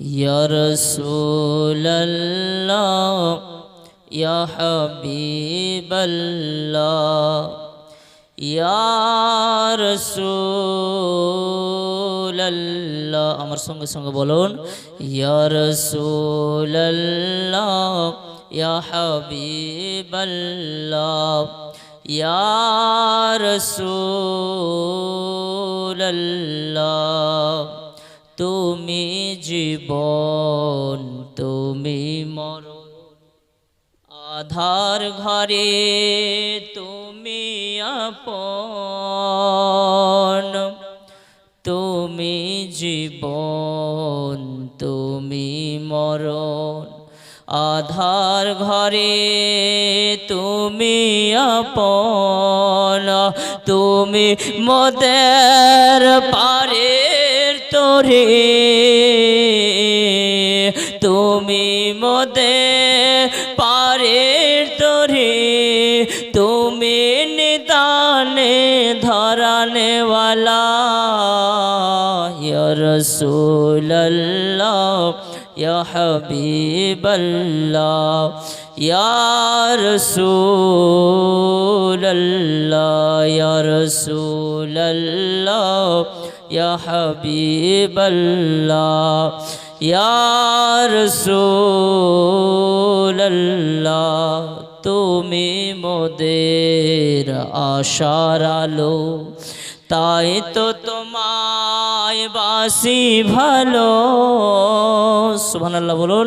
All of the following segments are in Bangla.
یا رسول اللہ یا حبیب اللہ یا رسول اللہ امر سنگ سنگ بولون یا رسول اللہ یا حبیب اللہ یا رسول اللہ তুমি জীবন, তুমি মরণ। আধার ঘরে তুমি আপন। তুমি জীবন, তুমি মরণ। আধার ঘরে তুমি আপন। তুমি মোদের পারের তোরে। তুমি মোদে পারের তোরে। তুমি নিদানে ধরানেওয়ালা। ইয়া রসুল্লাহ ইয়া হাবিবাল্লাহ ইয়া রসুল্লাহ ইয়া রসুল্লাহ ইয়া হাবিবাল্লাহ ইয়া রসুল্লাহ তুমি মোদের আশার আলো। তাই তো তোমায় বাসি ভালো। সুবহানাল্লাহ বলুন।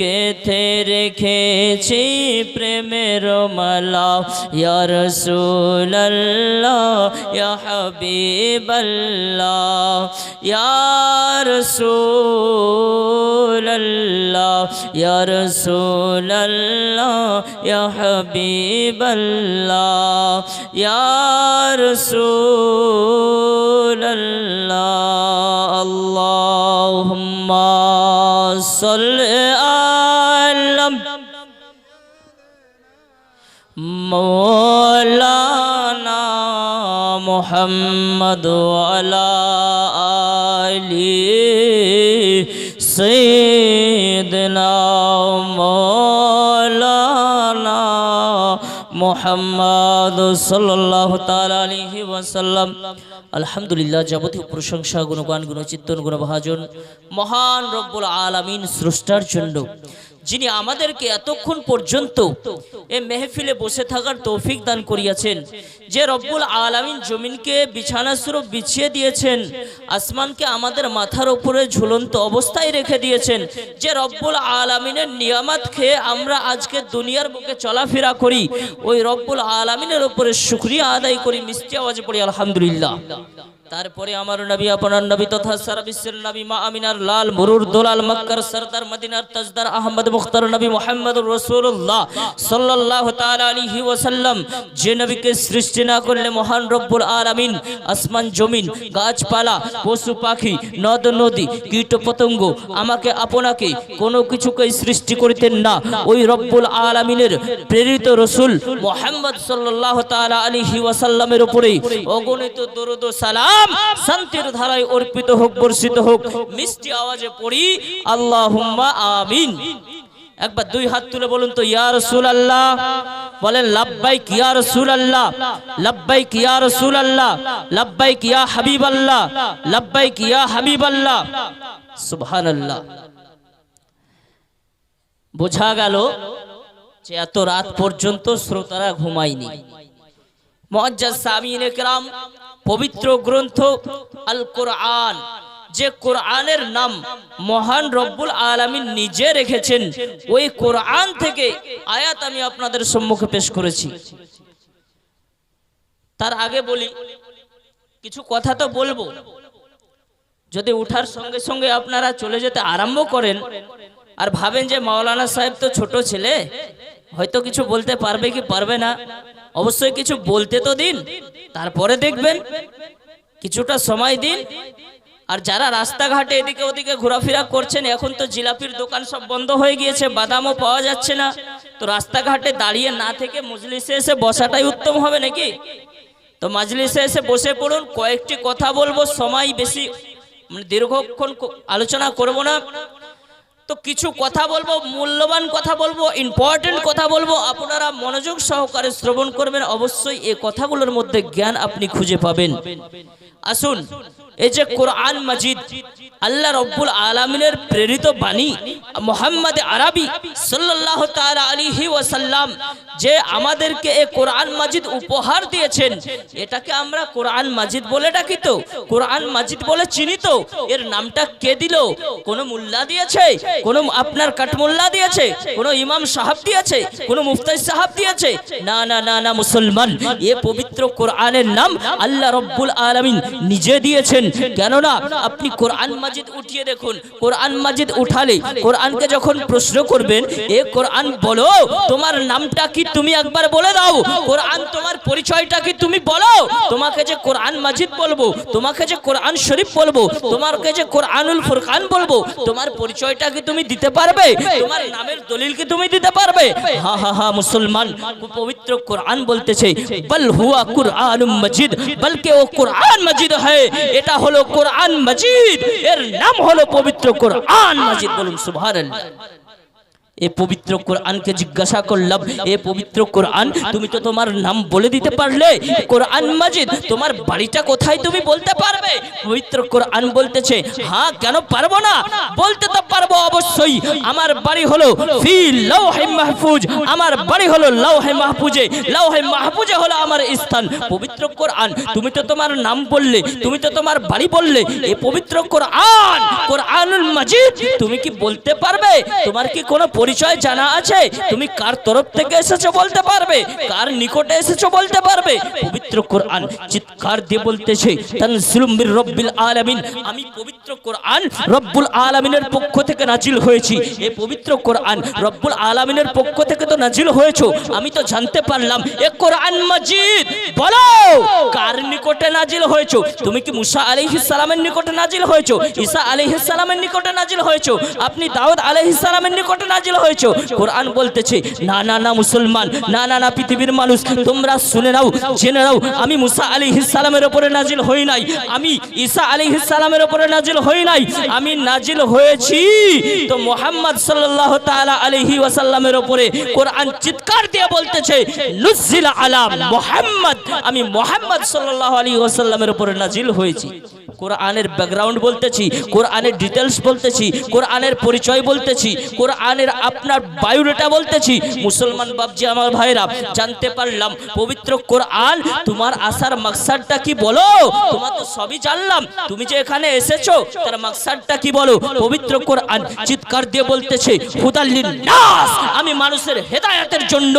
গেথে রেখেছি প্রেমের মালা। ইয়া রাসূলুল্লাহ ইয়া হাবিবাল্লাহ ইয়া রাসূলুল্লাহ ইয়া রাসূলুল্লাহ ইয়া হাবিবাল্লাহ মৌলানা মোহাম্মদ আলি সেদনা মৌলানা মোহাম্মদ সাল্লাহ তালি ওসাল্লাম আলহামদুলিল্লাহ, যাবতীয় প্রশংসা, গুণগান গুণচিত্তন গুণভাজন মহান রব্বুল আলমিন স্রষ্টার জন্য। যিনি আমাদেরকে এতক্ষণ পর্যন্ত এ মেহফিলে বসে থাকার তৌফিক দান করিয়াছেন। যে রব্বুল আলামিন জমিনকে, বিছানা স্বরূপ বিছিয়ে দিয়েছেন, আসমানকে আমাদের মাথার উপরে ঝুলন্ত অবস্থায় রেখে দিয়েছেন, যে রব্বুল আলামিনের নিয়ামত খেয়ে আমরা আজকে দুনিয়ার বুকে চলাফেরা করি, ওই রব্বুল আলামিনের উপরে শুক্রিয়া আদায় করি, মিষ্টি আওয়াজে পড়ি, আলহামদুলিল্লাহ। তারপরে আমার নবী, আপনার নবী তথা সারা বিশ্বের নবী, মা আমিনার লাল মুরুর দোলাল মক্কার সরদার মদিনার তাজদার আহমদ মুখতার নবী মোহাম্মদ রসুল্লাহ সাল্লাহ আলিহি ওয়াসাল্লাম, যে নবীকে সৃষ্টি না করলে মহান রব্বুল আলামিন, আসমান জমিন, গাছপালা, পশু পাখি, নদ, নদী, কীট পতঙ্গ আমাকে, আপনাকে কোনো কিছুকে সৃষ্টি করিতেন না। ওই রব্বুল আলামিনের প্রেরিত রসুল মোহাম্মদ সাল্লাহ তালা আলিহি ওয়াসাল্লামের উপরে অগণিত দরুদ ও সালাম, শান্তির ধারায় অর্পিত হোক, বর্ষিত হোক, মিষ্টি আওয়াজে পড়ি, আল্লাহুম্মা আমিন। একবার দুই হাত তুলে বলুন তো, ইয়া রসুল আল্লাহ বলেন লাব্বাই কিয়া রসুল আল্লাহ লাব্বাই কিয়া রসুল আল্লাহ লাব্বাই কিয়া হাবিব আল্লাহ লাব্বাই কিয়া হাবিব আল্লাহ সুবহানাল্লাহ। বোঝা গেল যে এত রাত পর্যন্ত শ্রোতারা ঘুমায়নি। মজ্জাজ সামিন একরাম পবিত্র গ্রন্থ আল কোরআন যে কোরআনের নাম মহান রব্বুল আলামিন নিজে রেখেছেন, ওই কোরআন থেকে আয়াত আমি আপনাদের সম্মুখে পেশ করেছি। তার আগে বলি, কিছু কথা তো বলব। যদি উঠার সঙ্গে সঙ্গে আপনারা চলে যেতে আরম্ভ করেন, আর ভাবেন যে মাওলানা সাহেব তো ছোট ছেলে হয়তো কিছু বলতে পারবে কি পারবে না? অবশ্যই কিছু বলতে তো দিন, তারপরে দেখবেন কিছুটা সময় দিন। আর যারা রাস্তাঘাটে এদিকে ওদিকে ঘোরাফেরা করছেন, এখন তো জিলাপির দোকান সব বন্ধ হয়ে গিয়েছে, বাদামও পাওয়া যাচ্ছে না। তো রাস্তাঘাটে দাঁড়িয়ে না থেকে মজলিসে এসে বসাটাই উত্তম হবে নাকি? তো মাজলিসে এসে বসে পড়ুন, কয়েকটি কথা বলব, সময় বেশি মানে দীর্ঘক্ষণ আলোচনা করব না। তো কিছু কথা বলব, মূল্যবান কথা বলব ইম্পর্টেন্ট কথা বলব, আপনারা মনোযোগ সহকারে শ্রবণ করবেন, অবশ্যই এই কথাগুলোর মধ্যে জ্ঞান আপনি খুঁজে পাবেন। আসুন এই যে কোরআন মাজিদ, আল্লাহ রব্বুল আলমিনের প্রেরিত বাণী, মোহাম্মদ আরবি সাল্লাহ তাআলা আলিহি ওয়াসাল্লাম, যে আমাদেরকে এই কোরআন মাজিদ উপহার দিয়েছেন, এটাকে আমরা কোরআন মাজিদ বলে ডাকি তো। কোরআন মাজিদ বলে চিনি তো। এর নামটা কে দিল? কোন মুল্লা দিয়েছে? কোন আপনার কাঠমোল্লা দিয়েছে? কোন ইমাম সাহাব দিয়েছে? কোন মুফতাই সাহাব দিয়েছে? না না না না, মুসলমান, এ পবিত্র কোরআনের নাম আল্লাহ রব্বুল আলামিন নিজে দিয়েছেন। কেননা আপনি কোরআন মাজিদ উঠিয়ে দেখুন, কোরআন মাজিদ উঠালে কোরআনকে যখন প্রশ্ন করবেন, এ কোরআন বলো, তোমার নামটা কি তুমি একবার বলে দাও? কোরআন তোমার পরিচয়টা কি তুমি বলো? তোমাকে যে কোরআন মাজিদ বলব, তোমাকে যে কোরআন শরীফ বলব, তোমাকে যে কোরআনুল ফুরকান বলব, তোমার পরিচয়টা কি তুমি দিতে পারবে? তোমার নামের দলিল কি তুমি দিতে পারবে? হা হা হা, মুসলমান পবিত্র কোরআন বলতেছে, বল হুয়া কুরআন মজিদ, বলকে ও কোরআন মজিদ হয় এটা হলো কোরআন মজিদ। এর নাম হলো পবিত্র কোরআন মজিদ। বলুন সুবহানাল্লাহ। এ পবিত্র কোরআনকে জিজ্ঞাসা করলাম, এ পবিত্র কোরআন, তুমি তো তোমার নাম বলে দিতে পারলে? কোরআন মাজিদ, তোমার বাড়িটা কোথায় তুমি বলতে পারবে? পবিত্র কোরআন বলতেছে হ্যাঁ কেন পারব না? বলতে তো পারব অবশ্যই, আমার বাড়ি হলো ফি লৌহে মাহফুজ, আমার বাড়ি হলো লৌহে মাহফুজে লৌহে মাহফুজে হলো আমার স্থান। পবিত্র কোরআন, তুমি তো তোমার নাম বললে, তুমি তো তোমার বাড়ি বললে, এ পবিত্র কোরআন, কোরআনুল মাজিদ, তুমি কি বলতে পারবে? তোমার কি কোনো পরিচয় জানা আছে? তুমি কার তরফ থেকে এসেছ বলতে পারবে? কার নিকটে এসেছ বলতে পারবে? পবিত্র কোরআন চিৎকার দিয়ে বলতেছে, তানজিলুম মির রব্বিল আলামিন। আমি পবিত্র কোরআন রব্বুল আলামিনের পক্ষ থেকে নাজিল হয়েছি। এই পবিত্র কোরআন রব্বুল আলামিনের পক্ষ থেকে তো নাজিল হয়েছো। আমি তো জানতে পারলাম, এ কোরআন মাজিদ। বলো, কার নিকটে নাজিল হয়েছো? তুমি কি মুসা আলাইহিস সালামের নিকটে নাজিল হয়েছো? ঈসা আলাইহিস সালামের নিকটে নাজিল হয়েছো? আপনি দাউদ আলাইহিস সালামের নিকটে নাজিল হয়েছো, কোরআন বলতেছে, না না না, মুসলমান, না না না, পৃথিবীর মানুষ, তোমরা শুনে নাও, জেনে নাও, আমি মুসা আলাইহিস সালামের উপরে নাজিল হই নাই, আমি ঈসা আলাইহিস সালামের উপরে নাজিল হই নাই, আমি নাজিল হয়েছি। তো মোহাম্মদ সাল্লাল্লাহু তাআলা আলাইহি ওয়াসাল্লামের উপরে কোরআন চিৎকার দিয়ে বলতেছে নুজিলা আলা মুহাম্মদ, আমি মোহাম্মদ সাল্লাল্লাহু আলাইহি ওয়াসাল্লামের উপরে নাজিল হয়েছি। কোরআনের ব্যাকগ্রাউন্ড বলতেছি, কোরআনের ডিটেলস বলতেছি, কোরআনের পরিচয় বলতেছি, কোরআনের আপনার বায়োডাটা বলতেছি। মুসলমান বাবজি আমার ভাইরা, জানতে পারলাম, পবিত্র কোরআন, তোমার আসার মাকসাদটা কি বলো? তোমার তো সবই জানলাম। তুমি যে এখানে এসেছ, তার মাকসাদটা কি বলো? পবিত্র কোরআন চিৎকার দিয়ে বলতেছে হুদাল্লিন নাস আমি মানুষের হেদায়েতের জন্য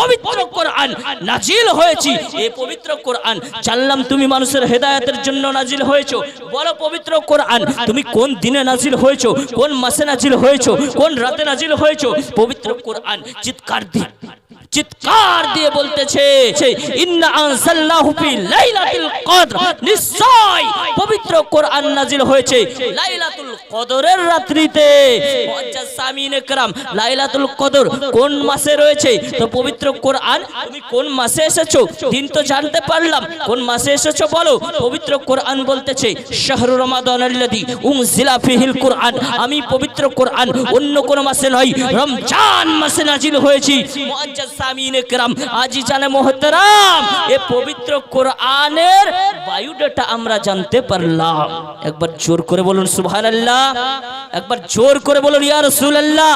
পবিত্র কোরআন নাজিল হয়েছি। এই পবিত্র কোরআন জানলাম তুমি মানুষের হেদায়েতের জন্য নাজিল হয়েছো। বলো পবিত্র কোরআন, তুমি কোন দিনে নাজিল হয়েছো, কোন মাসে নাজিল হয়েছো, কোন রাতে নাজিল হয়েছো? পবিত্র কোরআন, চিৎকার দিয়ে চিৎকার দিয়ে বলতেছে ইন্না আনসালনাহু ফি লাইলাতুল কদর নিশ্চয় পবিত্র কোরআন নাজিল হয়েছে লাইলাতুল কদরের রাত্রিতে মুআজ্জাজ সামিন کرام লাইলাতুল কদর কোন মাসে রয়েছে তো পবিত্র কোরআন তুমি কোন মাসে এসেছো দিন তো জানতে পারলাম কোন মাসে এসেছো বলো পবিত্র কোরআন বলতেছে শাহরু রমাদান আল্লাযী উনজিলা ফিহিল কোরআন আমি পবিত্র কোরআন অন্য কোন মাসে নয় রমজান মাসে নাজিল হয়েছি মুআজ্জাজ আজি জানে এ পবিত্র কোরআনের আমরা জানতে একবার জোর করে বলুন, সুবহানাল্লাহ। একবার জোর করে বলুন, ইয়া রাসূলুল্লাহ।